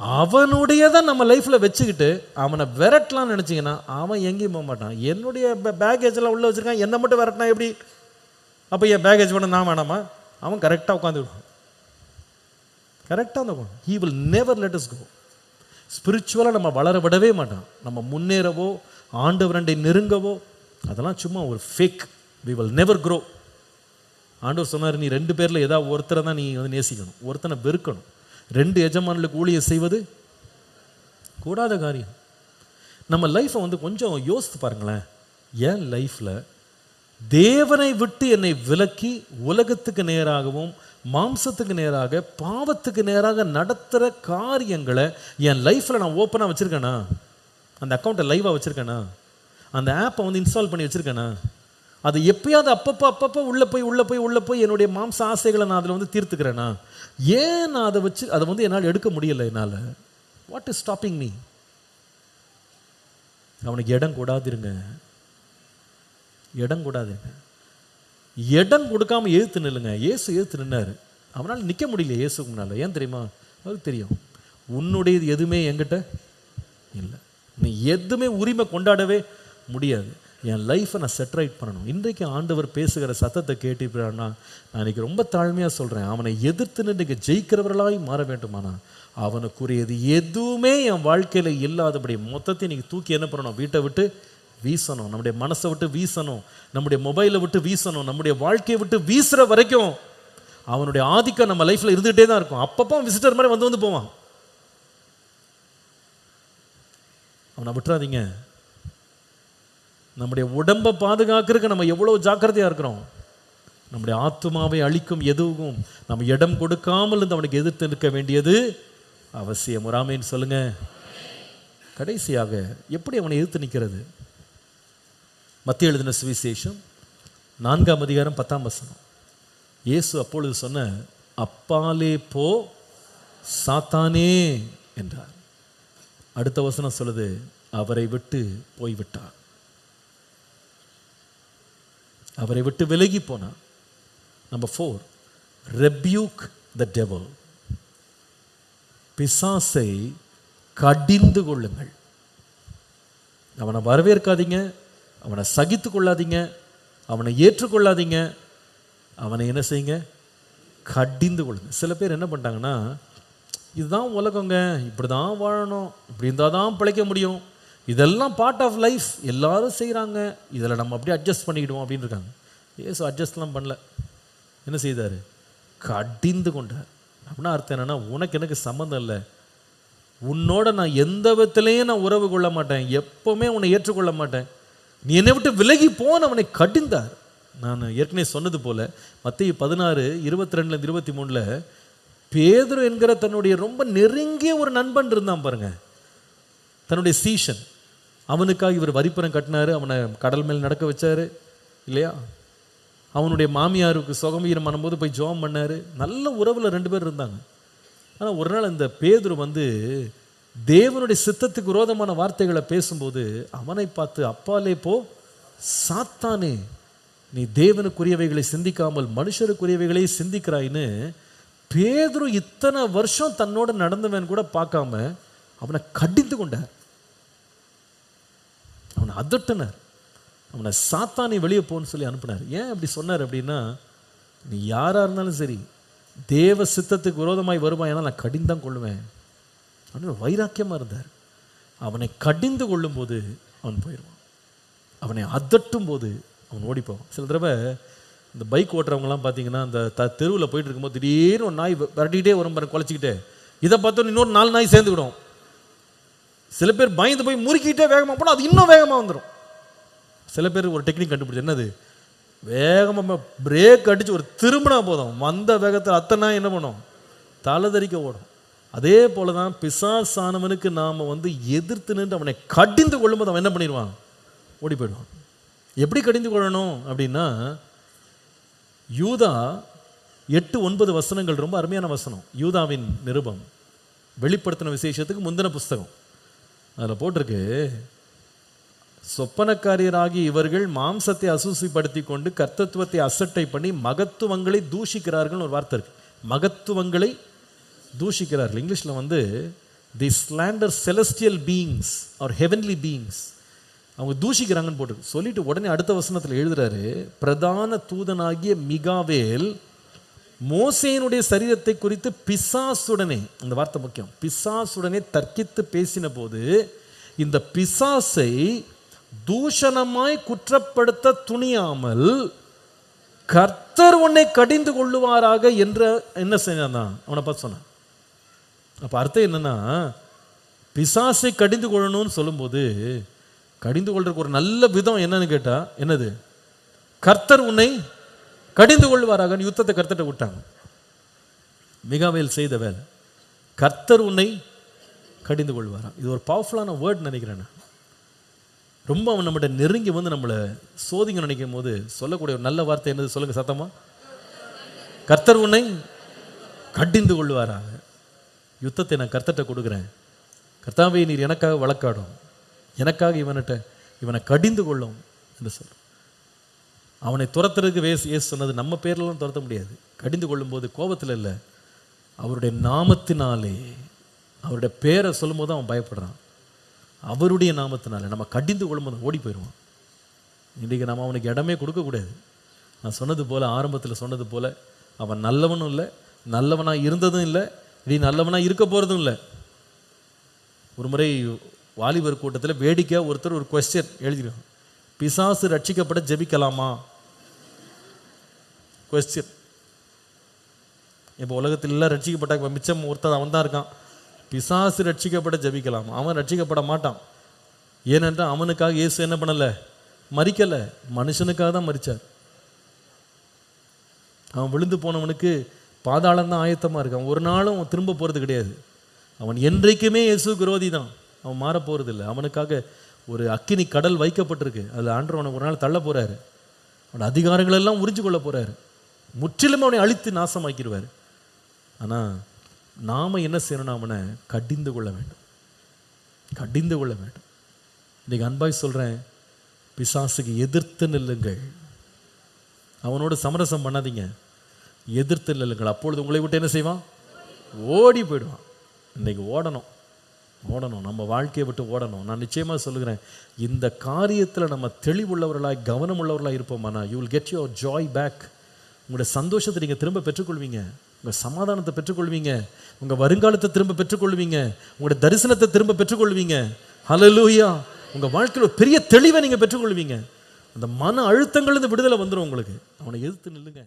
அவனுடையதை நம்ம லைஃப்பில் வச்சுக்கிட்டு அவனை விரட்டலாம்னு நினச்சிங்கன்னா அவன் எங்கேயும் போக மாட்டான். என்னுடைய பேக்கேஜெல்லாம் உள்ளே வச்சுருக்கான். என்னை மட்டும் விரட்டினா எப்படி? அப்போ என் பேக்கேஜ் பண்ண நான் வேணாமா? அவன் கரெக்டாக உட்காந்து விடுவான். கரெக்டாக அந்த he will never let us go ஸ்பிரிச்சுவலாக நம்ம வளர விடவே மாட்டான். நம்ம முன்னேறவோ ஆண்டவரண்டை நெருங்கவோ அதெல்லாம் சும்மா ஒரு fake we will never grow ஆண்டவர் சொன்னார் நீ ரெண்டு பேரில் ஏதாவது ஒருத்தரை தான் நீ வந்து நேசிக்கணும். ஒருத்தனை வெறுக்கணும். ரெண்டு எஜமானுக்கு ஊழியை செய்வது கூடாத காரியம். நம்ம லைஃப்பை வந்து கொஞ்சம் யோசித்து பாருங்களேன். என் லைஃப்பில் தேவனை விட்டு என்னை விலக்கி உலகத்துக்கு நேராகவும் மாம்சத்துக்கு நேராக பாவத்துக்கு நேராக நடத்துகிற காரியங்களை என் லைஃப்பில் நான் ஓப்பனாக வச்சுருக்கேனா? அந்த அக்கௌண்ட்டை லைவாக வச்சுருக்கேனா? அந்த ஆப்பை வந்து இன்ஸ்டால் பண்ணி வச்சுருக்கேனா? அது எப்பயாவது அப்பப்போ அப்பப்போ உள்ளே போய் உள்ளே போய் உள்ளே போய் என்னுடைய மாம்ச ஆசைகளை நான் அதில் வந்து தீர்த்துக்கிறேன்னா ஏன் நான் அதை வச்சு அதை வந்து என்னால் எடுக்க முடியல என்னால்? வாட் இஸ் ஸ்டாப்பிங் மீ அவனுக்கு இடம் கூடாதிருங்க. இடம் கூடாதுங்க. இடம் கொடுக்காம எழுத்து நில்லுங்க. ஏசு எழுத்து நின்னாரு. அவனால் நிற்க முடியல ஏசுக்கு முன்னால். ஏன் தெரியுமா? அது தெரியும். உன்னுடையது எதுவுமே என்கிட்ட இல்லை. நீ எதுவுமே உரிமை கொண்டாடவே முடியாது. என் லைஃப்பை நான் செட்ரைட் பண்ணணும். இன்றைக்கு ஆண்டவர் பேசுகிற சத்தத்தை கேட்டிருப்பான்னா நான் இன்னைக்கு ரொம்ப தாழ்மையாக சொல்கிறேன் அவனை எதிர்த்து நின்று ஜெயிக்கிறவர்களாய் மாற வேண்டுமானா? அவனுக்குரியது எதுவுமே என் வாழ்க்கையில் இல்லாதபடி மொத்தத்தை இன்னைக்கு தூக்கி என்ன பண்ணணும்? வீட்டை விட்டு வீசணும். நம்முடைய மனசை விட்டு வீசணும். நம்முடைய மொபைலை விட்டு வீசணும். நம்முடைய வாழ்க்கையை விட்டு வீசுகிற வரைக்கும் அவனுடைய ஆதிக்கம் நம்ம லைஃப்பில் இருந்துகிட்டே தான் இருக்கும். அப்பப்போ விசிட்டர் மாதிரி வந்து வந்து போவான். அவனை விட்டுறாதீங்க. நம்முடைய உடம்பை பாதுகாக்கிறதுக்கு நம்ம எவ்வளோ ஜாக்கிரதையாக இருக்கிறோம்? நம்முடைய ஆத்மாவை அழிக்கும் எதுவும் நம்ம இடம் கொடுக்காமல் இருந்து அவனுக்கு எதிர்த்து நிற்க வேண்டியது அவசியம். முறாமேன்னு சொல்லுங்க. கடைசியாக எப்படி அவனை எதிர்த்து நிற்கிறது? மத்திய எழுதின சுவிசேஷம் நான்காம் அதிகாரம் பத்தாம் வசனம். இயேசு அப்பொழுது சொன்ன அப்பாலே போ சாத்தானே என்றார். அடுத்த வசனம் சொல்லுது அவரை விட்டு போய்விட்டார். அவரை விட்டு விலகி போனார் நம்பர் ஃபோர் ரெப்யூக் த டெவல் பிசாசை கடிந்து கொள்ளுங்கள். அவனை வரவேற்காதீங்க அவனை சகித்து கொள்ளாதீங்க அவனை ஏற்றுக்கொள்ளாதீங்க அவனை என்ன செய்யுங்க? கடிந்து கொள்ளுங்க. சில பேர் என்ன பண்ணிட்டாங்கன்னா இதுதான் உலகங்க இப்படி தான் வாழணும் இப்படி இருந்தால் தான் பிழைக்க முடியும் இதெல்லாம் பார்ட் ஆஃப் லைஃப் எல்லாரும் செய்கிறாங்க இதில் நம்ம அப்படியே அட்ஜஸ்ட் பண்ணிக்கிடுவோம் அப்படின்னு இருக்காங்க ஏசு அட்ஜஸ்ட்லாம் பண்ணல. என்ன செய்தார்? கடிந்து கொண்டார். அப்படின்னா அர்த்தம் என்னென்னா உனக்கு எனக்கு சம்மந்தம் இல்லை. உன்னோட நான் எந்த விதத்திலையும் நான் உறவு கொள்ள மாட்டேன். எப்போவுமே உன்னை ஏற்றுக்கொள்ள மாட்டேன். நீ என்னை விட்டு விலகி போன அவனை கடிந்தார். நான் ஏற்கனவே சொன்னது போல் மத்திய பதினாறு இருபத்தி ரெண்டுலேருந்து இருபத்தி மூணில் பேதுரு என்கிற தன்னுடைய ரொம்ப நெருங்கிய ஒரு நண்பன் இருந்தான் பாருங்கள் தன்னுடைய சீஷன். அவனுக்காக இவர் வரிப்புறம் கட்டினாரு அவனை கடல் மேல் நடக்க வச்சாரு இல்லையா? அவனுடைய மாமியாருக்கு சுகமீரம் பண்ணும்போது போய் ஜோம் பண்ணாரு. நல்ல உறவில் ரெண்டு பேர் இருந்தாங்க. ஆனால் ஒரு நாள் இந்த பேதுரு வந்து தேவனுடைய சித்தத்துக்கு விரோதமான வார்த்தைகளை பேசும்போது அவனை பார்த்து அப்பாலே போ சாத்தானே நீ தேவனுக்குரியவைகளை சிந்திக்காமல் மனுஷருக்குரியவைகளை சிந்திக்கிறாயின்னு பேதுரு இத்தனை வருஷம் தன்னோட நடந்தவன் கூட பார்க்காம அவனை கடிந்து கொண்டார். அவனை அதட்டினார். அவனை சாத்தானி வெளியே போன்னு சொல்லி அனுப்பினார். ஏன் அப்படி சொன்னார் அப்படின்னா நீ யாராக இருந்தாலும் சரி தேவ சித்தத்துக்கு விரோதமாய் வருவாய் நான் கடிந்தான் கொள்ளுவேன். அப்படின்னு வைராக்கியமாக இருந்தார். அவனை கடிந்து கொள்ளும்போது அவன் போயிடுவான். அவனை அதட்டும் போது அவன் ஓடி போவான் சில தடவை இந்த பைக் ஓட்டுறவங்கலாம் பார்த்தீங்கன்னா அந்த த தெருவில் போயிட்டு இருக்கும்போது திடீர்னு ஒரு நாய் விரட்டிக்கிட்டே வரும் பாரு குலைச்சிக்கிட்டே இதை பார்த்தோன்னு இன்னொரு நாலு நாய் சேர்ந்துக்கிடும். சில பேர் பயந்து போய் முறுக்கிட்டே வேகமாக போனால் அது இன்னும் வேகமாக வந்துடும் சில பேர் ஒரு டெக்னிக் கண்டுபிடிச்சு என்னது? வேகமாக பிரேக் அடித்து ஒரு திரும்பினா போதும். வந்த வேகத்தில் அத்தனை என்ன பண்ணும்? தலைதறிக்க ஓடும். அதே போல தான் பிசாசானவனுக்கு நாம் வந்து எதிர்த்து நின்று அவனை கடிந்து கொள்ளும்போது அவன் என்ன பண்ணிடுவான்? ஓடி போயிடுவான். எப்படி கடிந்து கொள்ளணும் அப்படின்னா யூதா எட்டு ஒன்பது வசனங்கள் ரொம்ப அருமையான வசனம். யூதாவின் நிருபம். வெளிப்படுத்தின விசேஷத்துக்கு முந்தின புஸ்தகம். அதில் போட்டிருக்கு சொப்பனக்காரியராகி இவர்கள் மாம்சத்தை அசூசிப்படுத்தி கொண்டு கர்த்தத்துவத்தை அசட்டை பண்ணி மகத்துவங்களை தூஷிக்கிறார்கள் ஒரு வார்த்தை இருக்கு. மகத்துவங்களை தூஷிக்கிறார்கள். இங்கிலீஷில் வந்து the slander celestial beings are heavenly beings அவங்க தூஷிக்கிறாங்கன்னு போட்டு சொல்லிட்டு உடனே அடுத்த வசனத்தில் எழுதுறாரு பிரதான தூதனாகிய மிகாவேல் மோசையினுடைய சரீரத்தை குறித்து பிசாசுடனே அந்த வார்த்தை முக்கியம் பிசாசுடனே தர்க்கித்து பேசின போது இந்த பிசாசை தூஷணமாய் குற்றப்படுத்த துணியாமல் கர்த்தர் உன்னை கடிந்து கொள்ளுவாராக என்ற என்ன செஞ்சான் அவனை பார்த்து சொன்னான். அப்போ அர்த்தம் என்னன்னா பிசாசை கடிந்து கொள்ளணும்னு சொல்லும்போது கடிந்து கொள்றதுக்கு ஒரு நல்ல விதம் என்னன்னு கேட்டா என்னது? கர்த்தர் உன்னை கடிந்து கொள்வாராக யுத்தத்தை கர்த்தர்ட்ட விட்டாங்க. மிகாவேல் செய்த வேலை. கர்த்தர் உன்னை கடிந்து கொள்வாரா இது ஒரு பவர்ஃபுல்லான வேர்ட் நினைக்கிறேன் நான். ரொம்ப அவன் நம்மகிட்ட நெருங்கி வந்து நம்மளை சோதிங்க நினைக்கும் போது சொல்லக்கூடிய ஒரு நல்ல வார்த்தை என்னது சொல்லுங்க சத்தமா? கர்த்தர் உன்னை கடிந்து கொள்வாராக. யுத்தத்தை நான் கர்த்தட்ட கொடுக்குறேன். கர்த்தாவே நீர் எனக்காக வழக்காடும். எனக்காக இவன்கிட்ட இவனை கடிந்து கொள்ளும் என்று சொல்கிறேன் அவனை துரத்துறதுக்கு வேஸ் ஏசு சொன்னது நம்ம பேர்லாம் துரத்த முடியாது. கடிந்து கொள்ளும்போது கோபத்தில் இல்லை. அவருடைய நாமத்தினாலே அவருடைய பேரை சொல்லும்போது அவன் பயப்படுறான். அவருடைய நாமத்தினாலே நம்ம கடிந்து கொள்ளும்போது ஓடி போயிடுவான். இன்றைக்கி நம்ம அவனுக்கு இடமே கொடுக்கக்கூடாது நான் சொன்னது போல் ஆரம்பத்தில் சொன்னது போல் அவன் நல்லவனும் இல்லை நல்லவனாக இருந்ததும் இல்லை இனி நல்லவனாக இருக்க போகிறதும் இல்லை. ஒரு முறை வாலிபர் கூட்டத்தில் வேடிக்கையாக ஒருத்தர் ஒரு கொஸ்டின் எழுதிருக்கான். பிசாசு ரட்சிக்கப்பட ஜெபிக்கலாமா? கொஸ்டின் இப்போ உலகத்தில் எல்லாம் ரட்சிக்கப்பட்ட இப்போ மிச்சம் ஒருத்தன் அவன் தான் இருக்கான். பிசாசு ரட்சிக்கப்பட ஜெபிக்கலாமா. அவன் ரட்சிக்கப்பட மாட்டான். ஏனென்றால் அவனுக்காக இயேசு என்ன பண்ணலை? மறிக்கலை மனுஷனுக்காக தான் மறித்தார் அவன் விழுந்து போனவனுக்கு பாதாளம் தான் ஆயத்தமாக இருக்கான் ஒரு நாளும் அவன் திரும்ப போகிறது கிடையாது. அவன் என்றைக்குமே இயேசு விரோதி தான். அவன் மாற போகிறது இல்லை அவனுக்காக ஒரு அக்கினி கடல் வைக்கப்பட்டிருக்கு. அதில் ஆண்டவர் அவனை ஒரு நாள் தள்ள போகிறாரு அவன் அதிகாரங்களெல்லாம் உறிஞ்சு கொள்ள போகிறாரு முற்றிலும் அவனை அழித்து நாசமாக்கிடுவார். ஆனால் நாம் என்ன செய்யணும்னா அவனை கடிந்து கொள்ள வேண்டும். கடிந்து கொள்ள வேண்டும். இன்றைக்கி அன்பாய் சொல்கிறேன் பிசாசுக்கு எதிர்த்து நில்லுங்கள். அவனோட சமரசம் பண்ணாதீங்க. எதிர்த்து நில்லுங்கள். அப்பொழுது உங்களை விட்டு என்ன செய்வான்? ஓடி போயிடுவான். இன்றைக்கி ஓடணும். ஓடணும் நம்ம வாழ்க்கையை விட்டு ஓடணும். நான் நிச்சயமாக சொல்லுகிறேன் இந்த காரியத்தில் நம்ம தெளிவுள்ளவர்களாய் கவனமுள்ளவர்களாக இருப்போம்னா you will get your joy back உங்களுடைய சந்தோஷத்தை நீங்கள் திரும்ப பெற்றுக்கொள்வீங்க. உங்கள் சமாதானத்தை பெற்றுக்கொள்வீங்க. உங்கள் வருங்காலத்தை திரும்ப பெற்றுக்கொள்வீங்க. உங்களுடைய தரிசனத்தை திரும்ப பெற்றுக்கொள்வீங்க. ஹலலூயா உங்கள் வாழ்க்கையில் பெரிய தெளிவை நீங்கள் பெற்றுக்கொள்வீங்க. அந்த மன அழுத்தங்கள்லேருந்து விடுதலை வந்துடும் உங்களுக்கு. அவனை எதிர்த்து நில்லுங்க.